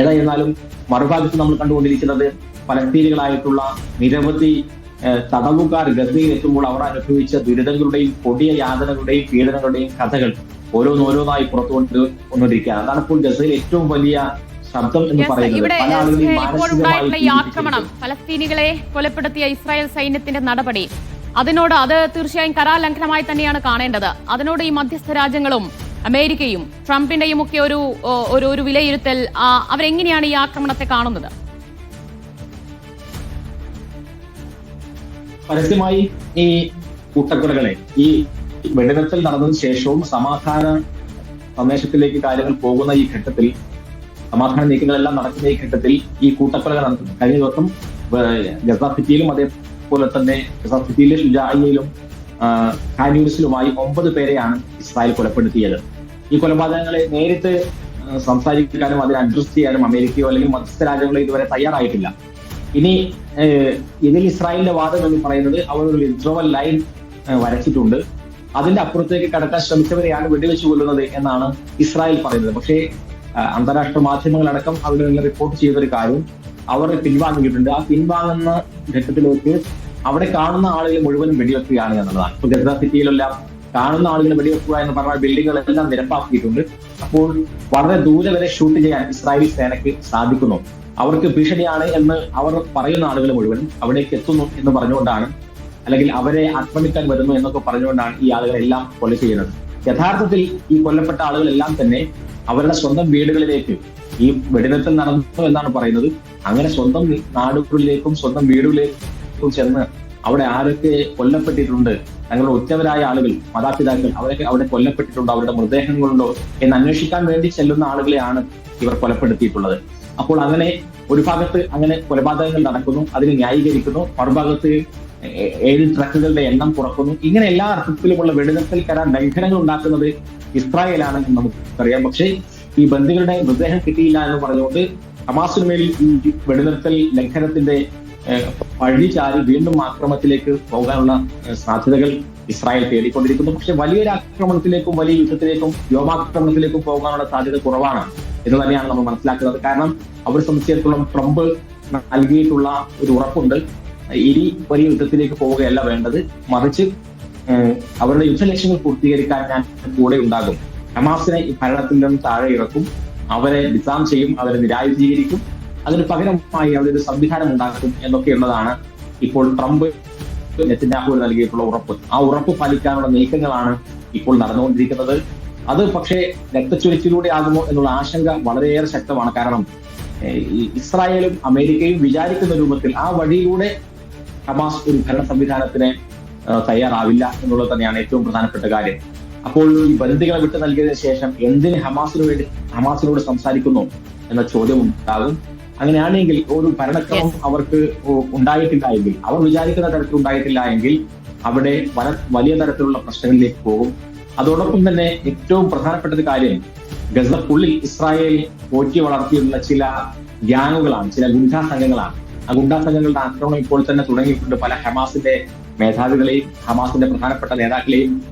ഏതായിരുന്നാലും മറുഭാഗത്ത് നമ്മൾ കണ്ടുകൊണ്ടിരിക്കുന്നത് പലസ്തീനികളായിട്ടുള്ള നിരവധി തടവുകാർ ഗസയിൽ എത്തുമ്പോൾ അവർ അനുഭവിച്ച ദുരിതങ്ങളുടെയും കൊടിയ യാതനകളുടെയും പീഡനങ്ങളുടെയും കഥകൾ ഓരോന്നോരോന്നായി പുറത്തു വന്നിരിക്കുകയാണ് അതാണ് ഇപ്പോൾ ഗസയിൽ ഏറ്റവും വലിയ ശബ്ദം എന്ന് പറയുന്നത്. ആക്രമണം ഫലസ്തീനികളെ കൊലപ്പെടുത്തിയ ഇസ്രായേൽ സൈന്യത്തിന്റെ നടപടി. അതിനോട് അത് തീർച്ചയായും കരാലംഘനമായി തന്നെയാണ് കാണേണ്ടത്. അതിനോട് ഈ മധ്യസ്ഥ രാജ്യങ്ങളും അമേരിക്കയും ട്രംപിന്റെയും ഒക്കെ ഒരു ഒരു ഒരു വിലയിരുത്തൽ അവരെങ്ങനെയാണ് ഈ ആക്രമണത്തെ കാണുന്നത്? പരസ്യമായി ഈ കൂട്ടക്കൊലകളെ ഈ വെടിനിർത്തൽ നടന്നതിന് ശേഷവും സമാധാന സന്ദേശത്തിലേക്ക് കാര്യങ്ങൾ പോകുന്ന ഈ ഘട്ടത്തിൽ സമാധാന നീക്കങ്ങളെല്ലാം നടക്കുന്ന ഈ ഘട്ടത്തിൽ ഈ കൂട്ടക്കൊലകൾ നടത്തുന്നു കഴിഞ്ഞ ദിവസം ഗസാഫിറ്റിയിലും അതേപോലെ തന്നെ ഗസാഫിറ്റിയിലെ ഷുജായിലും ഹാന്യൂസിലുമായി ഒമ്പത് പേരെയാണ് ഇസ്രായേൽ കൊലപ്പെടുത്തിയത്. ഈ കൊലപാതകങ്ങളെ നേരിട്ട് സംസാരിക്കാനും അതിനെ അഡ്രസ് ചെയ്യാനും അമേരിക്കയോ അല്ലെങ്കിൽ മധ്യസ്ഥ രാജ്യങ്ങളോ ഇതുവരെ തയ്യാറായിട്ടില്ല. ഇനി ഇതിൽ ഇസ്രായേലിന്റെ വാദം എന്ന് പറയുന്നത് അവർ ഒരു വിഡ്രോവൽ ലൈൻ വരച്ചിട്ടുണ്ട്. അതിന്റെ അപ്പുറത്തേക്ക് കടക്കാൻ ശ്രമിച്ചവരെയാണ് വെടിവെച്ച് കൊല്ലുന്നത് എന്നാണ് ഇസ്രായേൽ പറയുന്നത്. പക്ഷേ അന്താരാഷ്ട്ര മാധ്യമങ്ങളടക്കം അവിടെ നിന്ന് റിപ്പോർട്ട് ചെയ്തൊരു കാര്യം അവർ പിൻവാങ്ങിയിട്ടുണ്ട്. ആ പിൻവാങ്ങുന്ന ഘട്ടത്തിലേക്ക് അവിടെ കാണുന്ന ആളുകൾ മുഴുവൻ വെടിവെക്കുകയാണ് എന്നുള്ളതാണ്. ഇപ്പൊ ഗസ സിറ്റിയിലെല്ലാം കാണുന്ന ആളുകൾ വെടിവെക്കുക എന്ന് പറഞ്ഞാൽ ബിൽഡിങ്ങുകളെല്ലാം നിരപ്പാക്കിയിട്ടുണ്ട്. അപ്പോൾ വളരെ ദൂരെ വരെ ഷൂട്ട് ചെയ്യാൻ ഇസ്രായേലി സേനയ്ക്ക് സാധിക്കുന്നു. അവർക്ക് ഭീഷണിയാണ് എന്ന് അവർ പറയുന്ന ആളുകൾ മുഴുവൻ അവിടേക്ക് എത്തുന്നു എന്ന് പറഞ്ഞുകൊണ്ടാണ് അല്ലെങ്കിൽ അവരെ ആക്രമിക്കാൻ വരുന്നു എന്നൊക്കെ പറഞ്ഞുകൊണ്ടാണ് ഈ ആളുകളെല്ലാം കൊല ചെയ്യുന്നത്. യഥാർത്ഥത്തിൽ ഈ കൊല്ലപ്പെട്ട ആളുകളെല്ലാം തന്നെ അവരുടെ സ്വന്തം വീടുകളിലേക്ക് ഈ വെടിനിർത്തൽ നടന്നു എന്നാണ് പറയുന്നത്. അങ്ങനെ സ്വന്തം നാടുകളിലേക്കും സ്വന്തം വീടുകളിലേക്കും ചെന്ന് അവിടെ ആരൊക്കെ കൊല്ലപ്പെട്ടിട്ടുണ്ട് തങ്ങളുടെ ഉറ്റവരായ ആളുകൾ മാതാപിതാക്കൾ അവരൊക്കെ അവിടെ കൊല്ലപ്പെട്ടിട്ടുണ്ടോ അവരുടെ മൃതദേഹങ്ങളുണ്ടോ എന്ന് അന്വേഷിക്കാൻ വേണ്ടി ചെല്ലുന്ന ആളുകളെയാണ് ഇവർ കൊലപ്പെടുത്തിയിട്ടുള്ളത്. അപ്പോൾ അങ്ങനെ ഒരു ഭാഗത്ത് അങ്ങനെ കൊലപാതകങ്ങൾ നടക്കുന്നു അതിനെ ന്യായീകരിക്കുന്നു മറുഭാഗത്ത് ഏഴ് ട്രക്കുകളുടെ എണ്ണം കുറക്കുന്നു. ഇങ്ങനെ എല്ലാ അർത്ഥത്തിലുമുള്ള വെടിനിർത്തൽ കരാർ ലംഘനങ്ങൾ ഉണ്ടാക്കുന്നത് ഇസ്രായേലാണ് എന്ന് നമുക്കറിയാം. പക്ഷേ ഈ ബന്ദികളുടെ മൃതദേഹം കിട്ടിയില്ല എന്ന് പറഞ്ഞുകൊണ്ട് ഹമാസിന് മേൽ ഈ വെടിനിർത്തൽ ലംഘനത്തിന്റെ പഴി ചാരി വീണ്ടും ആക്രമണത്തിലേക്ക് പോകാനുള്ള സാധ്യതകൾ ഇസ്രായേൽ തേടിക്കൊണ്ടിരിക്കുന്നു. പക്ഷെ വലിയൊരു ആക്രമണത്തിലേക്കും വലിയ യുദ്ധത്തിലേക്കും വ്യോമാക്രമണത്തിലേക്കും പോകാനുള്ള സാധ്യത കുറവാണ്. എന്ന് തന്നെയാണ് നമ്മൾ മനസ്സിലാക്കുന്നത്. കാരണം അവരെ സംബന്ധിച്ചിടത്തോളം ട്രംപ് നൽകിയിട്ടുള്ള ഒരു ഉറപ്പുണ്ട്. ഇനി വലിയ യുദ്ധത്തിലേക്ക് പോവുകയല്ല വേണ്ടത്. മറിച്ച് അവരുടെ അവരുടെ യുദ്ധലക്ഷ്യങ്ങൾ പൂർത്തീകരിക്കാൻ ഞാൻ കൂടെ ഉണ്ടാകും. ഹമാസിനെ ഭരണത്തിൽ നിന്നും താഴെ ഇറക്കും. അവരെ ഡിസാം ചെയ്യും. അവരെ നിരായുധീകരിക്കും. അതിന് പകരമായി ഒരു സംവിധാനം ഉണ്ടാക്കും എന്നൊക്കെയുള്ളതാണ് ഇപ്പോൾ ട്രംപ് നെത്തന്യാഹു നൽകിയിട്ടുള്ള ഉറപ്പ്. ആ ഉറപ്പ് പാലിക്കാനുള്ള നീക്കങ്ങളാണ് ഇപ്പോൾ നടന്നുകൊണ്ടിരിക്കുന്നത്. അത് പക്ഷേ രക്തച്ചൊരിച്ചിലൂടെ ആകുമോ എന്നുള്ള ആശങ്ക വളരെയേറെ ശക്തമാണ്. കാരണം ഇസ്രായേലും അമേരിക്കയും വിചാരിക്കുന്ന രൂപത്തിൽ ആ വഴിയിലൂടെ ഹമാസ് ഒരു ഭരണ സംവിധാനത്തിന് തയ്യാറാവില്ല എന്നുള്ളത് തന്നെയാണ് ഏറ്റവും പ്രധാനപ്പെട്ട കാര്യം. അപ്പോൾ ഈ ബന്ദികളെ വിട്ടു നൽകിയതിനു ശേഷം എന്തിന് ഹമാസിന് വേണ്ടി ഹമാസിനോട് സംസാരിക്കുന്നു എന്ന ചോദ്യം ഉണ്ടാകും അങ്ങനെയാണെങ്കിൽ ഒരു ഭരണക്രമം അവർക്ക് ഉണ്ടായിട്ടില്ല എങ്കിൽ അവർ വിചാരിക്കുന്ന തരത്തിൽ ഉണ്ടായിട്ടില്ല എങ്കിൽ അവിടെ വല- വലിയ തരത്തിലുള്ള പ്രശ്നങ്ങളിലേക്ക് പോകും. അതോടൊപ്പം തന്നെ ഏറ്റവും പ്രധാനപ്പെട്ട ഒരു കാര്യം ഗസക്കുള്ളിൽ ഇസ്രായേൽ പോറ്റി വളർത്തിയുള്ള ചില ഗ്യാങ്ങുകളാണ് ചില ഗുണ്ടാ സംഘങ്ങളാണ്. ആ ഗുണ്ടാ സംഘങ്ങളുടെ ആക്രമണം ഇപ്പോൾ തന്നെ തുടങ്ങിയിട്ടുണ്ട്. പല ഹമാസിന്റെ മേധാവികളെയും ഹമാസിന്റെ പ്രധാനപ്പെട്ട നേതാക്കളെയും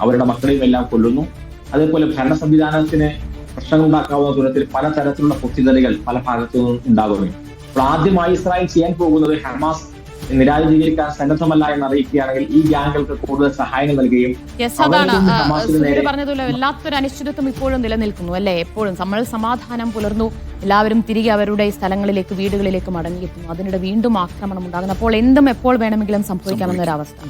അവരുടെ മക്കളെയും എല്ലാം കൊല്ലുന്നു. അതേപോലെ ഭരണ സംവിധാനത്തിന് പ്രശ്നങ്ങൾ ഉണ്ടാക്കാവുന്ന ദൂരത്തിൽ പലതരത്തിലുള്ള പൊട്ടിത്തെറികൾ പല ഭാഗത്തു നിന്നും ഉണ്ടാകുന്നു. അപ്പോൾ ആദ്യമായി ഇസ്രായേൽ ചെയ്യാൻ പോകുന്നത് ഹമാസ് നിരാജീകരിക്കാൻ സന്നദ്ധമല്ല എന്ന് അറിയിക്കുകയാണെങ്കിൽ ഈ ഗ്യാങ്ങുകൾക്ക് കൂടുതൽ സഹായങ്ങൾ നൽകുകയും പറഞ്ഞതുപോലെ വല്ലാത്തൊരു അനിശ്ചിതത്വം ഇപ്പോഴും നിലനിൽക്കുന്നു അല്ലേ? എപ്പോഴും നമ്മൾ സമാധാനം പുലർന്നു എല്ലാവരും തിരികെ അവരുടെ സ്ഥലങ്ങളിലേക്ക് വീടുകളിലേക്ക് മടങ്ങിയെത്തുന്നു. അതിനിടെ വീണ്ടും ആക്രമണം ഉണ്ടാകുന്നു. അപ്പോൾ എന്തും എപ്പോൾ വേണമെങ്കിലും സംഭവിക്കാമെന്നൊരവസ്ഥ